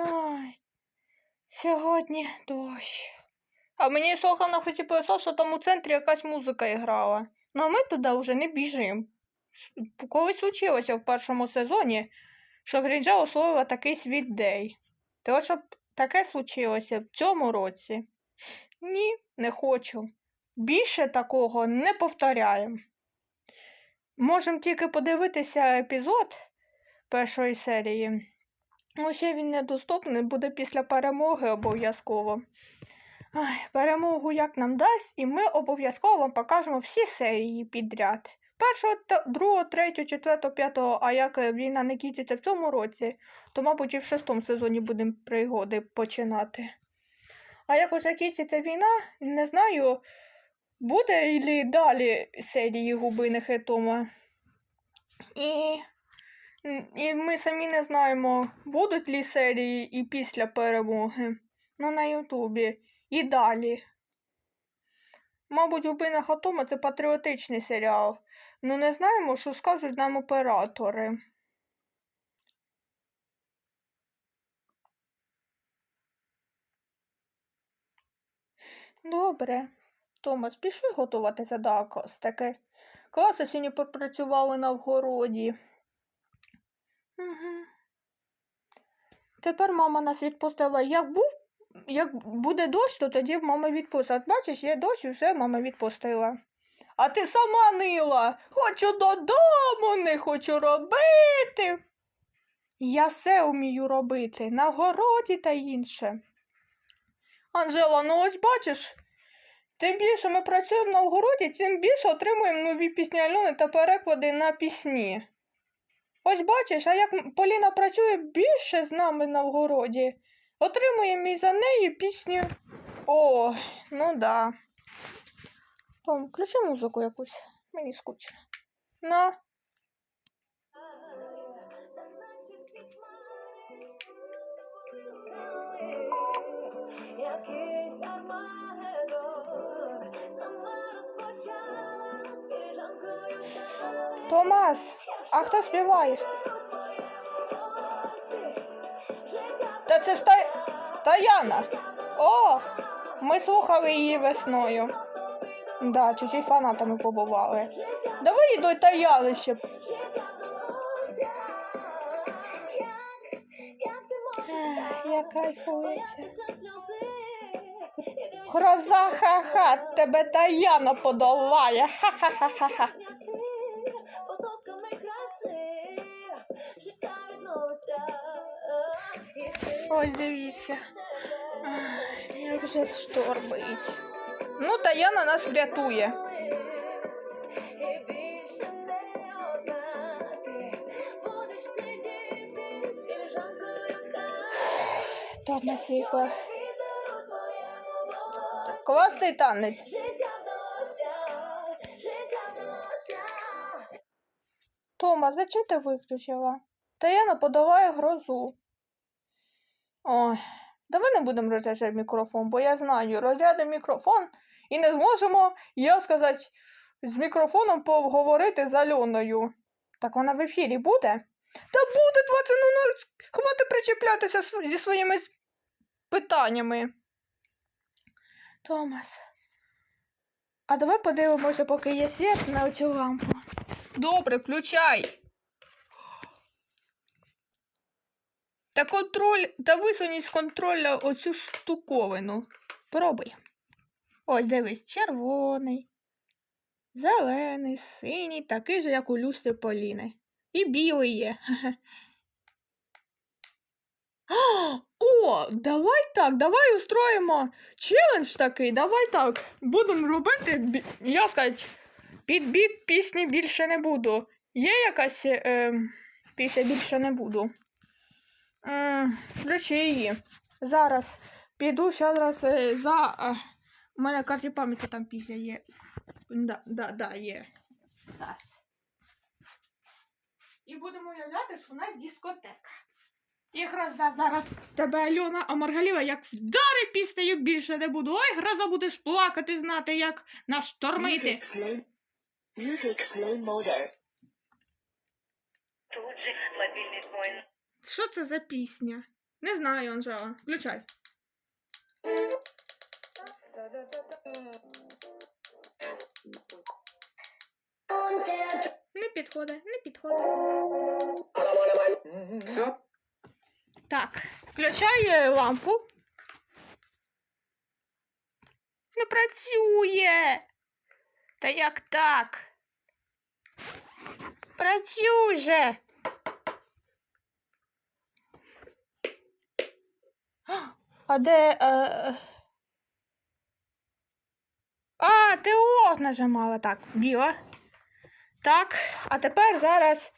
Ай, сьогодні дощ. А мені Сохана хоч і писав, що там у центрі якась музика грала. Ну а ми туди вже не біжимо. Колись случилося в першому сезоні, що Грінджа условила такий світ дей. То щоб таке случилося в цьому році. Ні, не хочу. Більше такого не повторяємо. Можемо тільки подивитися епізод першої серії. Ну, ще він недоступний, буде після перемоги обов'язково. Перемогу як нам дасть, і ми обов'язково вам покажемо всі серії підряд. Першого, другого, третього, четвертого, п'ятого, а як війна не кінчиться в цьому році, то, мабуть, і в шостому сезоні будемо пригоди починати. А як уже кінчиться війна, не знаю, буде і далі серії Губиних і Тома. І, і ми самі не знаємо, будуть ли серії і після перемоги. Ну, на Ютубі. І далі. Мабуть, Губина Хатома це патріотичний серіал. Ну не знаємо, що скажуть нам оператори. Добре. Томас, пішли готуватися до акостики. Класи сьогодні попрацювали на вгороді. Тепер мама нас відпустила. Як був, як буде дощ, то тоді мама відпустила. Бачиш, є дощ, і вже мама відпустила. А ти сама нила. Хочу додому, не хочу робити. Я все вмію робити на городі та інше. Анжела, ну ось бачиш, тим більше ми працюємо на огороді, тим більше отримуємо нові пісні Альони та переклади на пісні. Ось бачиш, а як Поліна працює більше з нами на вгороді, отримуємо і за неї пісню. О, ну да. Том, включи музику якусь. Мені скучно. На. Томас, а хто співає? Та це ж та... Таяна. О, ми слухали її весною. Да, чужі фанатами побували. Давай їй до Таяни ще. Я кайфується. Гроза ха-ха, тебе Таяна подолає. Ха-ха-ха-ха. Ось дивіться. Як же шторбить. Ну, Таяна нас врятує. Твоєму волосю. Класний танець. Тома, зачем ти виключила? Таяна подолає грозу. Ой, давай не будемо розряджати мікрофон, бо я знаю, розрядимо мікрофон і не зможемо, я сказати, з мікрофоном поговорити з Альоною. Так вона в ефірі буде? Та буде 20.00, хватить причіплятися зі своїми питаннями. Томас. А давай подивимося, поки є світ на цю лампу. Добре, включай. Та контроль, та висунь з контроля оцю штуковину. Пробуй. Ось дивись, червоний, зелений, синій, такий же, як у люстри Поліни. І білий є. О, давай так, давай устроїмо челендж такий, давай так. Будемо робити, я сказати, під біт пісні більше не буду. Є якась е, пісня більше не буду. М, Включи її. Зараз піду зараз е, за. е, У мене карті пам'яті там пісня є. Да, да, да, є. Раз. І будемо уявляти, що у нас дискотека. І гроза зараз тебе Альона Амаргаліва як вдари піснею більше не буду. Ой, гроза будеш плакати, знати, як наштормити. Music play, play. Тут же мобільний твій Що це за пісня? Не знаю, Анжела. Включай. Не підходить, не підходить. Так, включай е, лампу. Не працює. Та як так? Працюй А де. Е... А, ти ох нажимала. Так, біла. Так, а тепер зараз.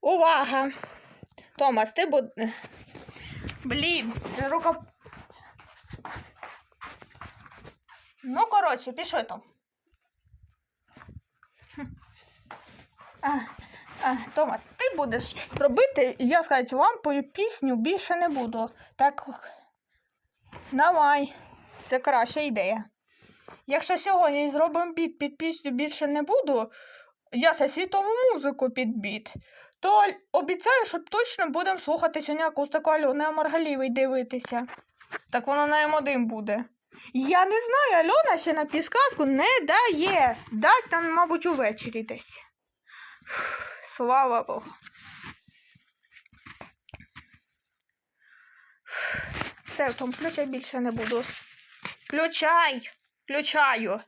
Увага! Томас, ти буд... Блін, рука. Ну, коротше, пішли там. А, а, Томас, ти будеш робити, я сказати, лампою пісню більше не буду. Так. Давай. Це краща ідея. Якщо сьогодні зробимо біт під пісню більше не буду, я це світову музику під біт, то обіцяю, що точно будемо слухати сьогодні акустику Альони Маргалівої дивитися. Так воно на М1 буде. Я не знаю, Альона ще на підсказку не дає. Дасть нам, мабуть, увечері десь. Слава Богу. Все, Том, включай більше не буду. Включай! Включаю.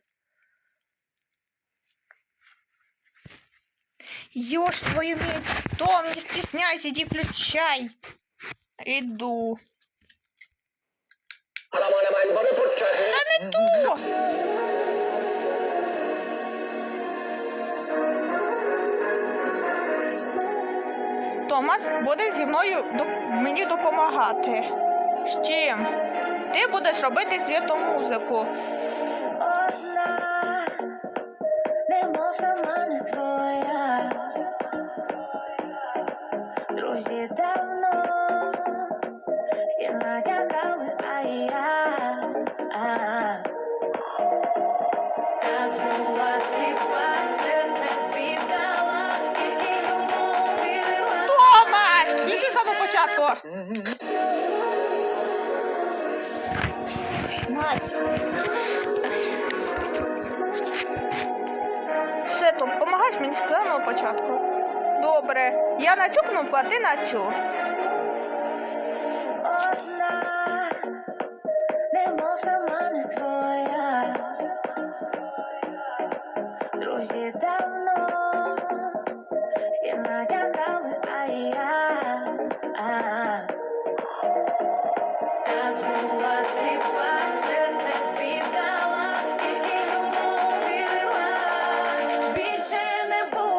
Ёж твою медь, Том, не стесняйся, иди включай. Иду. Да не то! Томас буде зі мною мені допомагати. З чим? Ти будеш робити не своя. Друзі давно Включи з самого початку. Мать. Все, Том, допомагаєш мені з самого початку. Добре. Я на цю кнопку, а ти на цю. Одна, немов сама не своя. Друзі давно всі натякали, а я а. так була сліпа,